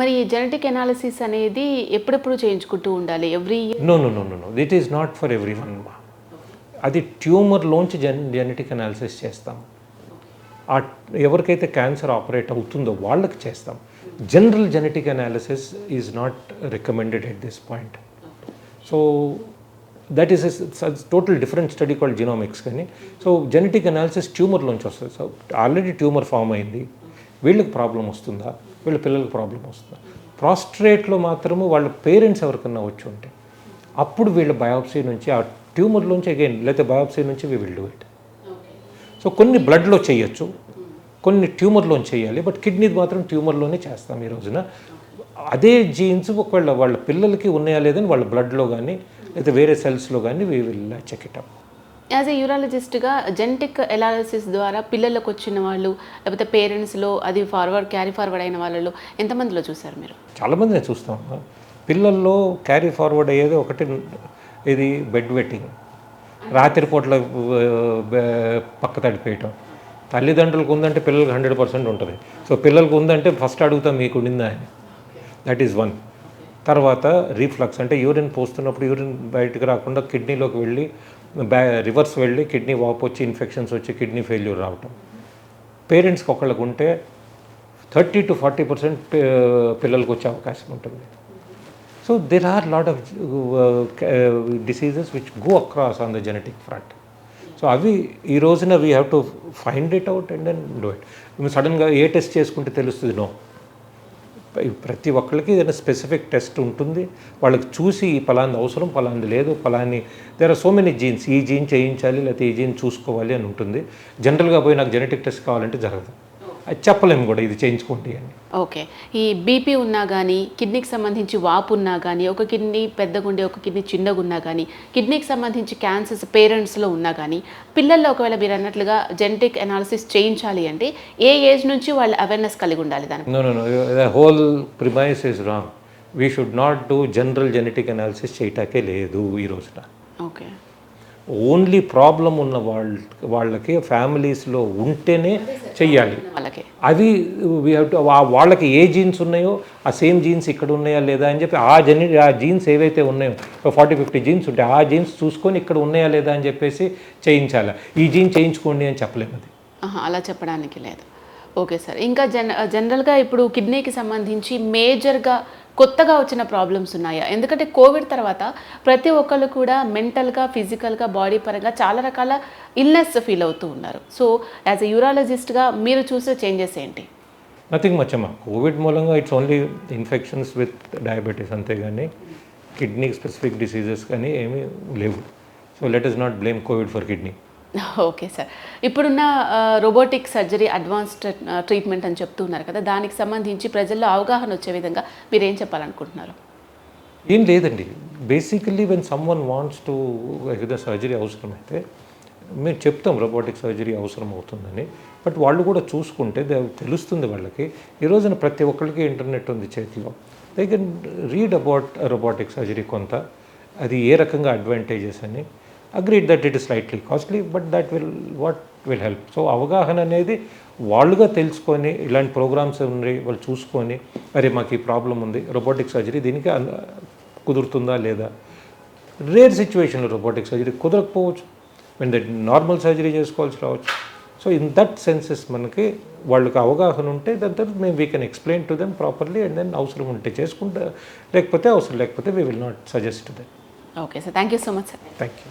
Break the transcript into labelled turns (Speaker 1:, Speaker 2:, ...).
Speaker 1: మరి genetic analysis అనేది ఎప్పుడెప్పుడు చేయించుకుంటూ ఉండాలి? Every
Speaker 2: no no no no no that is not for every one అది ట్యూమర్లోంచి జెన్ జెనెటిక్ అనాలిసిస్ చేస్తాం. ఆ ఎవరికైతే క్యాన్సర్ ఆపరేట్ అవుతుందో వాళ్ళకి చేస్తాం. General genetic analysis is not recommended at this point so that is total different study called genomics కానీ. So genetic analysis ట్యూమర్లోంచి వస్తుంది. సో ఆల్రెడీ ట్యూమర్ ఫామ్ అయింది. వీళ్ళకి ప్రాబ్లం వస్తుందా? వీళ్ళ పిల్లలకు ప్రాబ్లం వస్తుంది. ప్రాస్ట్రేట్లో మాత్రము వాళ్ళ పేరెంట్స్ ఎవరికన్నా వచ్చి ఉంటే అప్పుడు వీళ్ళ బయాప్సీ నుంచి ఆ ట్యూమర్లోంచి అగైన్ లేకపోతే బయాప్సీ నుంచి we will do it so కొన్ని బ్లడ్లో చేయొచ్చు కొన్ని ట్యూమర్లోని చేయాలి బట్ కిడ్నీది మాత్రం ట్యూమర్లోనే చేస్తాం ఈ రోజున. అదే జీన్స్ ఒకవేళ వాళ్ళ పిల్లలకి ఉన్నాయా లేదని వాళ్ళ బ్లడ్లో కానీ లేదా వేరే సెల్స్లో కానీ we will check it up
Speaker 1: as a యూరాలజిస్ట్గా genetic analysis ద్వారా పిల్లలకు వచ్చిన వాళ్ళు లేకపోతే పేరెంట్స్లో అది ఫార్వర్డ్ క్యారీ ఫార్వర్డ్ అయిన వాళ్ళలో ఎంతమందిలో చూసారు మీరు?
Speaker 2: చాలామంది నేను చూస్తాం. పిల్లల్లో క్యారీ ఫార్వర్డ్ అయ్యేది ఒకటి ఇది బెడ్ వెట్టింగ్ రాత్రిపూట్ల పక్క తడిపేయటం. తల్లిదండ్రులకు ఉందంటే పిల్లలకు హండ్రెడ్ పర్సెంట్ ఉంటుంది. సో పిల్లలకు ఉందంటే ఫస్ట్ అడుగుతాం మీకు ఉండిందా అని. దట్ ఈస్ వన్ తర్వాత రీఫ్లక్స్ అంటే యూరిన్ పోస్తున్నప్పుడు యూరిన్ బయటకు రాకుండా కిడ్నీలోకి వెళ్ళి బ్యా రివర్స్ వెళ్ళి కిడ్నీ వాపు వచ్చి ఇన్ఫెక్షన్స్ వచ్చి కిడ్నీ ఫెయిల్యూర్ రావటం. పేరెంట్స్కి ఒకళ్ళకు ఉంటే థర్టీ టు ఫార్టీ పర్సెంట్ పిల్లలకు వచ్చే అవకాశం ఉంటుంది. So there are lot of diseases which go across on the genetic front so అవి ఈ రోజున we have to find it out and then do it సడన్గా ఏ టెస్ట్ చేసుకుంటే తెలుస్తుంది? నో ప్రతి ఒక్కరికి ఏదైనా స్పెసిఫిక్ టెస్ట్ ఉంటుంది. వాళ్ళకి చూసి ఈ అవసరం పలాంది లేదు ఫలాన్ని there are so many genes ఈ జీన్ చేయించాలి లేకపోతే ఈ జీన్ చూసుకోవాలి అని ఉంటుంది. జనరల్గా పోయి నాకు జెనెటిక్ టెస్ట్ కావాలంటే జరగదు. చెప్పలేము కూడా ఇది చేయించుకోండి అని.
Speaker 1: ఓకే. ఈ బీపీ ఉన్నా కానీ కిడ్నీకి సంబంధించి వాపు ఉన్నా కానీ ఒక కిడ్నీ పెద్దగుండి ఒక కిడ్నీ చిన్నగా ఉన్నా కానీ కిడ్నీకి సంబంధించి క్యాన్సర్స్ పేరెంట్స్లో ఉన్నా కానీ పిల్లల్లో ఒకవేళ మీరు అన్నట్లుగా జెనెటిక్ అనాలిసిస్ చేయించాలి అంటే ఏ ఏజ్ నుంచి వాళ్ళు అవేర్నెస్ కలిగి ఉండాలి దాని
Speaker 2: whole premise is wrong we should not do general genetic analysis చేయటాకే లేదు ఈ రోజున.
Speaker 1: ఓకే.
Speaker 2: ఓన్లీ ప్రాబ్లం ఉన్న వాళ్ళ వాళ్ళకి ఫ్యామిలీస్లో ఉంటేనే చెయ్యాలి. అవి వాళ్ళకి ఏ జీన్స్ ఉన్నాయో ఆ సేమ్ జీన్స్ ఇక్కడ ఉన్నాయా లేదా అని చెప్పి ఆ జని ఆ జీన్స్ ఏవైతే ఉన్నాయో ఫార్టీ ఫిఫ్టీ జీన్స్ ఉంటాయి ఆ జీన్స్ చూసుకొని ఇక్కడ ఉన్నాయా లేదా అని చెప్పేసి చేయించాలి. ఈ జీన్ చేయించుకోండి అని చెప్పలేము అది.
Speaker 1: అలా చెప్పడానికి లేదు. Okay sir. ఇంకా జన జనరల్గా ఇప్పుడు కిడ్నీకి సంబంధించి మేజర్గా కొత్తగా వచ్చిన ప్రాబ్లమ్స్ ఉన్నాయా? ఎందుకంటే కోవిడ్ తర్వాత ప్రతి ఒక్కళ్ళు కూడా మెంటల్గా ఫిజికల్గా బాడీ పరంగా చాలా రకాల ఇల్నెస్ ఫీల్ అవుతూ ఉన్నారు. సో యాజ్ ఎ యూరాలజిస్ట్గా మీరు చూసే చేంజెస్ ఏంటి?
Speaker 2: నథింగ్ మచ్ అమ్మా. కోవిడ్ మూలంగా it's only infections with diabetes అంతేగాని కిడ్నీ స్పెసిఫిక్ డిసీజెస్ కానీ ఏమీ లేవు. So let is not blame COVID for kidney
Speaker 1: okay sir. ఇప్పుడున్న రోబోటిక్ సర్జరీ అడ్వాన్స్డ్ ట్రీట్మెంట్ అని చెప్తున్నారు కదా దానికి సంబంధించి ప్రజల్లో అవగాహన వచ్చే విధంగా మీరు ఏం చెప్పాలనుకుంటున్నారు?
Speaker 2: ఏం లేదండి. Basically when some one wants to ఏదైనా సర్జరీ అవసరమైతే మేము చెప్తాం రోబోటిక్ సర్జరీ అవసరం అవుతుందని బట్ వాళ్ళు కూడా చూసుకుంటే తెలుస్తుంది వాళ్ళకి. ఈ రోజున ప్రతి ఒక్కరికి ఇంటర్నెట్ ఉంది చేతిలో. They can read about robotic surgery కొంత. అది ఏ రకంగా అడ్వాంటేజెస్ అని agreed that it is slightly costly but that will what will help so అవగాహన అనేది వాళ్ళుగా తెలుసుకొని ఇలాంటి ప్రోగ్రామ్స్ ఉన్నాయి వాళ్ళు చూసుకొని అరే మాకు ఈ ప్రాబ్లం ఉంది రోబోటిక్ సర్జరీ దీనికి కుదురుతుందా లేదా? రేర్ సిచ్యువేషన్లో రోబోటిక్ సర్జరీ కుదరకపోవచ్చు. మేము నార్మల్ సర్జరీ చేసుకోవాల్సి రావచ్చు. సో ఇన్ దట్ సెన్సెస్ మనకి వాళ్ళకి అవగాహన ఉంటే దాని తర్వాత మేము we can explain to them properly and then అవసరం ఉంటే చేసుకుంటా లేకపోతే అవసరం లేకపోతే we will not suggest then
Speaker 1: okay sir thank you so much sir
Speaker 2: thank you